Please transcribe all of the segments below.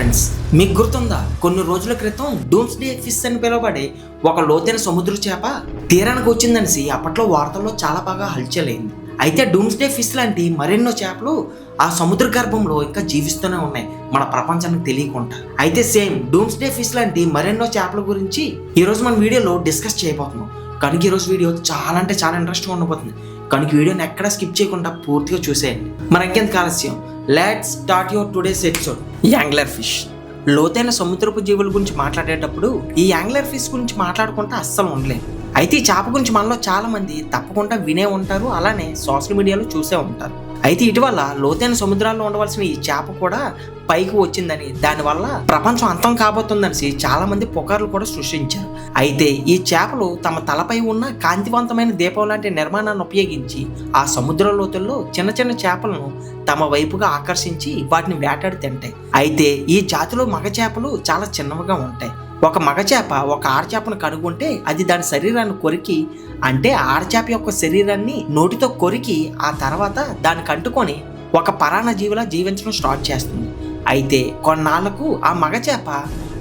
Friends మీకు గుర్తుందా? కొన్ని రోజుల క్రితం డూమ్స్ డే ఫిష్ అని పిలువబడే ఒక లోతైన సముద్ర చేప తీరానికి వచ్చిందనేసి అప్పట్లో వార్తల్లో చాలా బాగా హల్చలైంది. అయితే డూమ్స్ డే ఫిష్ లాంటి మరెన్నో చేపలు ఆ సముద్ర గర్భంలో ఇంకా జీవిస్తూనే ఉన్నాయి మన ప్రపంచానికి తెలియకుండా. అయితే సేమ్ డూమ్స్ డే ఫిష్ లాంటి మరెన్నో చేపల గురించి ఈరోజు మన వీడియోలో డిస్కస్ చేయబోతున్నాం. కనుక ఈరోజు వీడియో చాలా అంటే చాలా ఇంట్రెస్ట్గా ఉండబోతుంది. కనుక వీడియోని ఎక్కడ స్కిప్ చేయకుండా పూర్తిగా చూసేయండి. మరి ఇంకెంత ఆలస్యం? Let start your today's episode angler fish లోతైన సముద్రపు జీవుల గురించి మాట్లాడేటప్పుడు ఈ యాంగ్లర్ ఫిష్ గురించి మాట్లాడుకుంటే అస్సలు ఉండలేదు అయితే ఈ చేప గురించి మనలో చాలామంది తప్పకుండా వినే ఉంటారు అలానే సోషల్ మీడియాలో చూసే ఉంటారు. అయితే ఇటీవల లోతైన సముద్రాల్లో ఉండవలసిన ఈ చేప కూడా పైకి వచ్చిందని దానివల్ల ప్రపంచం అంతం కాబోతుందనేసి చాలా మంది పుకార్లు కూడా సృష్టించారు. అయితే ఈ చేపలు తమ తలపై ఉన్న కాంతివంతమైన దీపం లాంటి నిర్మాణాన్ని ఉపయోగించి ఆ సముద్ర లోతుల్లో చిన్న చిన్న చేపలను తమ వైపుగా ఆకర్షించి వాటిని వేటాడి తింటాయి. అయితే ఈ జాతిలో మగ చేపలు చాలా చిన్నవిగా ఉంటాయి. ఒక మగచేప ఒక ఆడచేపను కనుగొంటే అది దాని శరీరాన్ని కొరికి అంటే ఆడచేప యొక్క శరీరాన్ని నోటితో కొరికి ఆ తర్వాత దానికి అంటుకొని ఒక పరాణ జీవిలా జీవించడం స్టార్ట్ చేస్తుంది. అయితే కొన్నాళ్ళకు ఆ మగచేప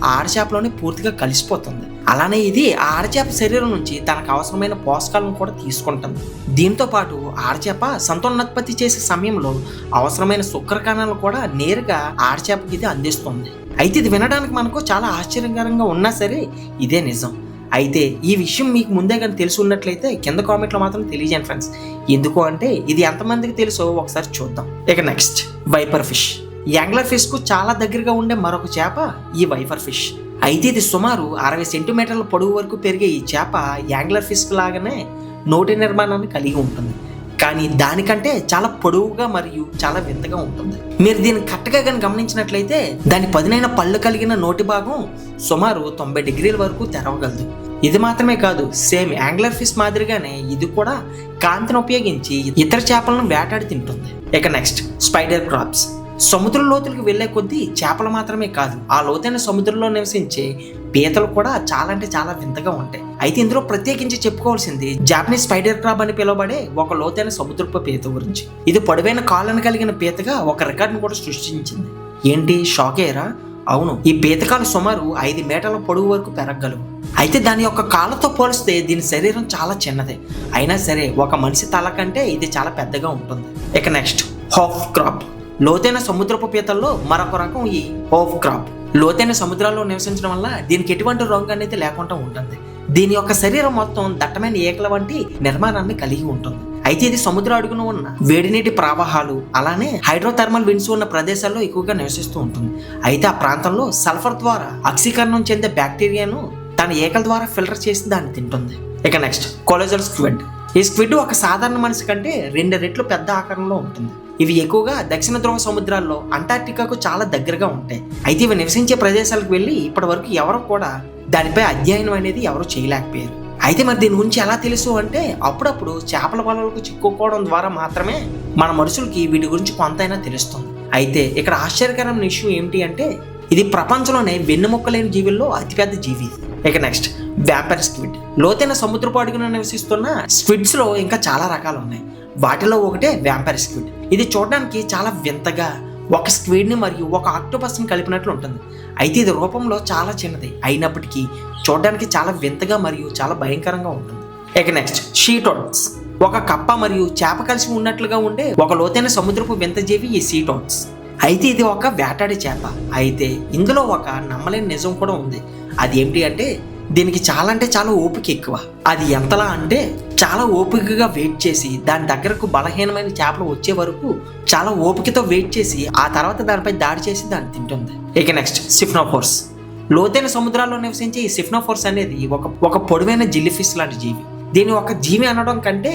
ఆ ఆడచేపలోనే పూర్తిగా కలిసిపోతుంది. అలానే ఇది ఆ ఆడచేప శరీరం నుంచి తనకు అవసరమైన పోషకాలను కూడా తీసుకుంటుంది. దీంతో పాటు ఆడచేప సంతానోత్పత్తి చేసే సమయంలో అవసరమైన శుక్రకణాలను కూడా నేరుగా ఆడచేపకి ఇది అందిస్తుంది. అయితే ఇది వినడానికి మనకు చాలా ఆశ్చర్యకరంగా ఉన్నా సరే ఇదే నిజం. అయితే ఈ విషయం మీకు ముందే కానీ తెలిసి ఉన్నట్లయితే కింద కామెంట్లో మాత్రం తెలియజేయండి ఫ్రెండ్స్ ఎందుకు అంటే ఇది ఎంతమందికి తెలుసో ఒకసారి చూద్దాం. ఇక నెక్స్ట్ వైపర్ ఫిష్ యాంగ్లర్ ఫిష్కు చాలా దగ్గరగా ఉండే మరొక చేప ఈ వైపర్ ఫిష్ అయితే ఇది సుమారు అరవై సెంటీమీటర్ల పొడవు వరకు పెరిగే ఈ చేప యాంగ్లర్ ఫిష్ లాగానే నోటి నిర్మాణాన్ని కలిగి ఉంటుంది. కానీ దానికంటే చాలా పొడవుగా మరియు చాలా వింతగా ఉంటుంది. మీరు దీన్ని కరెక్ట్గా కానీ గమనించినట్లయితే దాని పదునైన పళ్ళు కలిగిన నోటి భాగం సుమారు తొంభై డిగ్రీల వరకు తెరవగలదు. ఇది మాత్రమే కాదు సేమ్ యాంగ్లర్ ఫిష్ మాదిరిగానే ఇది కూడా కాంతిని ఉపయోగించి ఇతర చేపలను వేటాడి తింటుంది. ఇక నెక్స్ట్ స్పైడర్ క్రాప్స్. సముద్ర లోతులకు వెళ్ళే కొద్దీ చేపలు మాత్రమే కాదు ఆ లోతైన సముద్రంలో నివసించే పీతలు కూడా చాలా అంటే చాలా వింతగా ఉంటాయి. అయితే ఇందులో ప్రత్యేకించి చెప్పుకోవాల్సింది జాపనీస్ స్పైడర్ క్రాబ్ అని పిలువబడే ఒక లోతైన సముద్రపు పీత గురించి. ఇది పొడవైన కాళ్ళను కలిగిన పీతగా ఒక రికార్డును కూడా సృష్టించింది. ఏంటి? షాకేరా అవును ఈ పీతకాలు సుమారు ఐదు మీటర్ల పొడవు వరకు పెరగలవు అయితే దాని యొక్క కాళ్ళతో పోలిస్తే దీని శరీరం చాలా చిన్నదే. అయినా సరే ఒక మనిషి తల కంటే ఇది చాలా పెద్దగా ఉంటుంది. ఇక నెక్స్ట్ హాఫ్ క్రాప్. లోతైన సముద్రపు పీతల్లో మరొక రకం ఈ హోఫ్ క్రాప్. లోతైన సముద్రాల్లో నివసించడం వల్ల దీనికి ఎటువంటి రంగు అనేది లేకుండా ఉంటుంది. దీని యొక్క శరీరం మొత్తం దట్టమైన ఏకల వంటి నిర్మాణాన్ని కలిగి ఉంటుంది. అయితే ఇది సముద్ర అడుగున ఉన్న వేడి నీటి ప్రవాహాలు అలానే హైడ్రోథర్మల్ విండ్స్ ఉన్న ప్రదేశాల్లో ఎక్కువగా నివసిస్తూ ఉంటుంది. అయితే ఆ ప్రాంతంలో సల్ఫర్ ద్వారా ఆక్సీకరణం చెందే బ్యాక్టీరియాను తన ఏకల ద్వారా ఫిల్టర్ చేసి దాన్ని తింటుంది. ఇక నెక్స్ట్ కొలజల్ స్క్విడ్ ఈ స్క్విడ్ ఒక సాధారణ మనిషి కంటే రెండు రెట్లు పెద్ద ఆకారంలో ఉంటుంది. ఇవి ఎక్కువగా దక్షిణ ధ్రువ సముద్రాల్లో అంటార్క్టికాకు చాలా దగ్గరగా ఉంటాయి. అయితే ఇవి నివసించే ప్రదేశాలకు వెళ్ళి ఇప్పటి వరకు ఎవరు కూడా దానిపై అధ్యయనం అనేది ఎవరు చేయలేకపోయారు. అయితే మరి దీని గురించి ఎలా తెలుసు అంటే అప్పుడప్పుడు చేపల వలలకు చిక్కుకోవడం ద్వారా మాత్రమే మన మనుషులకి వీటి గురించి కొంతైనా తెలుస్తుంది. అయితే ఇక్కడ ఆశ్చర్యకరమైన విషయం ఏమిటి అంటే ఇది ప్రపంచంలోనే వెన్నుముక్కలేని జీవుల్లో అతిపెద్ద జీవి ఇక నెక్స్ట్. Vampire squid. లోతైన సముద్రపు అడుగున నివసిస్తున్న స్క్విడ్స్లో ఇంకా చాలా రకాలు ఉన్నాయి. వాటిలో ఒకటే వ్యాంపర్ స్క్విడ్. ఇది చూడడానికి చాలా వింతగా ఒక స్క్విడ్ని మరియు ఒక ఆక్టోపస్ని కలిపినట్లు ఉంటుంది. అయితే ఇది రూపంలో చాలా చిన్నది. అయినప్పటికీ చూడడానికి చాలా వింతగా మరియు చాలా భయంకరంగా ఉంటుంది. ఇక నెక్స్ట్ షీటోన్స్ ఒక కప్ప మరియు చేప కలిసి ఉన్నట్లుగా ఉండే ఒక లోతైన సముద్రపు వింతజీవి ఈ సీటోన్స్ అయితే ఇది ఒక వేటాడే చేప. అయితే ఇందులో ఒక నమ్మలేని నిజం కూడా ఉంది. అది ఏంటి అంటే దీనికి చాలా అంటే చాలా ఓపిక ఎక్కువ. అది ఎంతలా అంటే చాలా ఓపికగా వెయిట్ చేసి దాని దగ్గరకు బలహీనమైన చేపలు వచ్చే వరకు చాలా ఓపికతో వెయిట్ చేసి ఆ తర్వాత దానిపై దాడి చేసి దాన్ని తింటుంది. ఇక నెక్స్ట్ సిఫ్నోఫోర్స్. లోతైన సముద్రాల్లో నివసించే ఈ సిఫ్నోఫోర్స్ అనేది ఒక ఒక పొడవైన జిల్లిఫిష్ లాంటి జీవి. దీని ఒక జీవి అనడం కంటే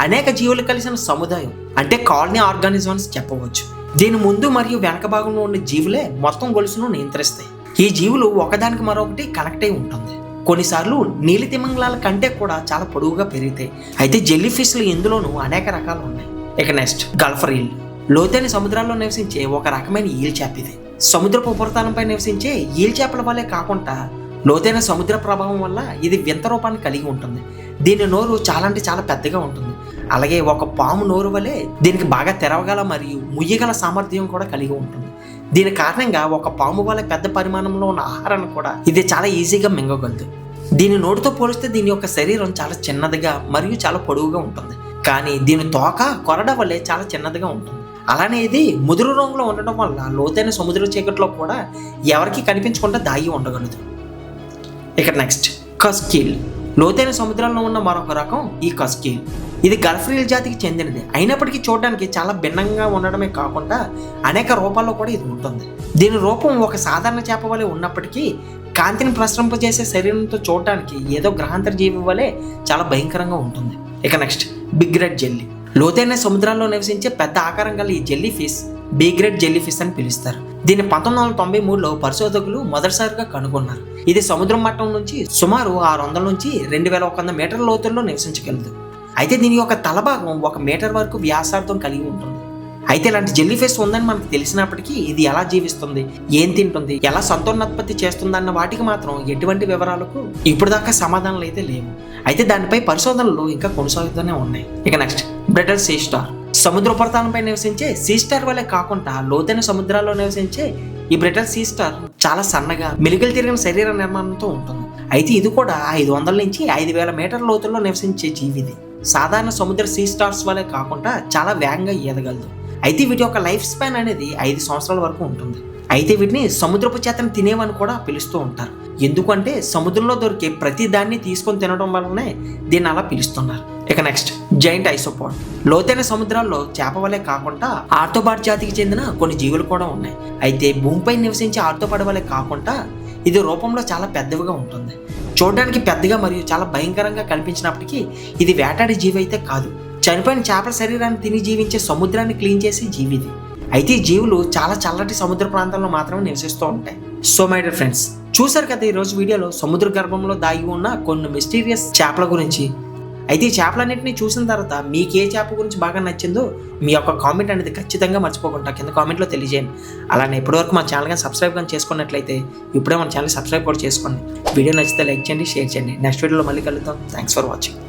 అనేక జీవులు కలిసిన సముదాయం అంటే కాలనీ ఆర్గానిజమ్స్ చెప్పవచ్చు. దీని ముందు మరియు వెనక భాగంలో ఉన్న జీవులే మొత్తం గొలుసును నియంత్రిస్తాయి. ఈ జీవులు ఒకదానికి మరొకటి కనెక్ట్ అయి ఉంటుంది. కొన్నిసార్లు నీలి తిమంగళాల కంటే కూడా చాలా పొడవుగా పెరుగుతాయి అయితే జెల్లీ ఫిష్లు ఇందులోనూ అనేక రకాలు ఉన్నాయి. ఇక నెక్స్ట్ గల్ఫర్ ఈల్ లోతైన సముద్రాల్లో నివసించే ఒక రకమైన ఈల్ చేప ఇది. సముద్రపు ఉపరితలంపై నివసించే ఈల్ చేపల వల్లే కాకుండా లోతైన సముద్ర ప్రభావం వల్ల ఇది వింత రూపాన్ని కలిగి ఉంటుంది. దీని నోరు చాలా అంటే చాలా పెద్దగా ఉంటుంది. అలాగే ఒక పాము నోరు వలె దీనికి బాగా తెరవగల మరియు ముయ్యగల సామర్థ్యం కూడా కలిగి ఉంటుంది. దీని కారణంగా ఒక పాము వల్ల పెద్ద పరిమాణంలో ఉన్న ఆహారాన్ని కూడా ఇది చాలా ఈజీగా మింగగలదు. దీని నోటితో పోలిస్తే దీని యొక్క శరీరం చాలా చిన్నదిగా మరియు చాలా పొడవుగా ఉంటుంది. కానీ దీని తోక కొరడ వల్లే చాలా చిన్నదిగా ఉంటుంది. అలానే ఇది ముదురు రంగులో ఉండడం వల్ల లోతైన సముద్ర చీకట్లో కూడా ఎవరికి కనిపించకుండా దాగి ఉండగలదు. ఇక నెక్స్ట్ కస్కీల్ లోతైన సముద్రంలో ఉన్న మరొక రకం ఈ కస్కీల్ ఇది గల్ఫ్రీల్ జాతికి చెందినది. అయినప్పటికీ చూడడానికి చాలా భిన్నంగా ఉండడమే కాకుండా అనేక రూపాల్లో కూడా ఇది ఉంటుంది. దీని రూపం ఒక సాధారణ చేప వలె ఉన్నప్పటికీ కాంతిని ప్రసరింపజేసే శరీరంతో చూడటానికి ఏదో గ్రహాంతర జీవి వలె చాలా భయంకరంగా ఉంటుంది. ఇక నెక్స్ట్ బిగ్ రెడ్ జెల్లీ. లోతైన సముద్రాల్లో నివసించే పెద్ద ఆకారం గల ఈ జెల్లీ ఫిష్ బీగ్రేడ్ జెల్లీ ఫిష్ అని పిలుస్తారు. దీన్ని పంతొమ్మిది వందల తొంభై మూడులో పరిశోధకులు మొదటిసారిగా కనుగొన్నారు. ఇది సముద్రం మట్టం నుంచి సుమారు ఆరు వందల నుంచి రెండు వేల ఒక వంద మీటర్ల లోతుల్లో నివసించగలదు. అయితే దీని యొక్క తలభాగం ఒక మీటర్ వరకు వ్యాసార్థం కలిగి ఉంటుంది. అయితే ఇలాంటి జెల్లీ ఫిష్ ఉందని మనకు తెలిసినప్పటికీ ఇది ఎలా జీవిస్తుంది ఏం తింటుంది ఎలా సంతానోత్పత్తి చేస్తుందన్న వాటికి మాత్రం ఎటువంటి వివరాలకు ఇప్పుడు దాకా సమాధానాలు అయితే లేవు. అయితే దానిపై పరిశోధనలు ఇంకా కొనసాగుతూనే ఉన్నాయి. ఇక నెక్స్ట్ బ్రిటన్ సీ స్టార్ సముద్ర ఉపరితలంపై నివసించే సీ స్టార్ వలె కాకుండా లోతైన సముద్రాల్లో నివసించే ఈ బ్రిటల్ సీ స్టార్ చాలా సన్నగా మెలికలు తిరిగిన శరీర నిర్మాణంతో ఉంటుంది. అయితే ఇది కూడా ఐదు వందల నుంచి ఐదు వేల మీటర్ల లోతుల్లో నివసించే జీవిది. సాధారణ సముద్ర సీ స్టార్స్ వలె కాకుండా చాలా వేగంగా ఈదగలదు అయితే వీటి యొక్క లైఫ్ స్పాన్ అనేది ఐదు సంవత్సరాల వరకు ఉంటుంది. అయితే వీటిని సముద్రపు చేతను తినేవని కూడా పిలుస్తూ ఉంటారు. ఎందుకంటే సముద్రంలో దొరికే ప్రతి దాన్ని తీసుకొని తినడం వల్లనే దీన్ని అలా పిలుస్తున్నారు. ఇక నెక్స్ట్ జైంట్ ఐసోపాడ్ లోతైన సముద్రాల్లో చేప వలె కాకుండా ఆర్థోపాడ్ జాతికి చెందిన కొన్ని జీవులు కూడా ఉన్నాయి. అయితే భూమిపై నివసించే ఆర్థోపాడ్ వలె కాకుండా ఇది రూపంలో చాలా పెద్దవిగా ఉంటుంది. చూడడానికి పెద్దగా మరియు చాలా భయంకరంగా కనిపించినప్పటికీ ఇది వేటాడే జీవి అయితే కాదు. చనిపోయిన చేపల శరీరాన్ని తిని జీవించే సముద్రాన్ని క్లీన్ చేసే జీవి ఇది అయితే ఈ జీవులు చాలా చల్లటి సముద్ర ప్రాంతంలో మాత్రమే నివసిస్తూ ఉంటాయి. సో మై డియర్ ఫ్రెండ్స్ చూసారు కదా ఈరోజు వీడియోలో సముద్ర గర్భంలో దాగి ఉన్న కొన్ని మిస్టీరియస్ చేపల గురించి. అయితే ఈ చేపలన్నింటినీ చూసిన తర్వాత మీకు ఏ చేప గురించి బాగా నచ్చిందో మీ యొక్క కామెంట్ అనేది ఖచ్చితంగా మర్చిపోకుండా కింద కామెంట్లో తెలియజేయండి. అలానే ఇప్పటివరకు మన ఛానల్ కానీ సబ్స్క్రైబ్ కానీ చేసుకున్నట్లయితే ఇప్పుడే మన ఛానల్ సబ్స్క్రైబ్ కూడా చేసుకోండి. వీడియో నచ్చితే లైక్ చేయండి షేర్ చేయండి. నెక్స్ట్ వీడియోలో మళ్ళీ కలుద్దాం. Thanks for watching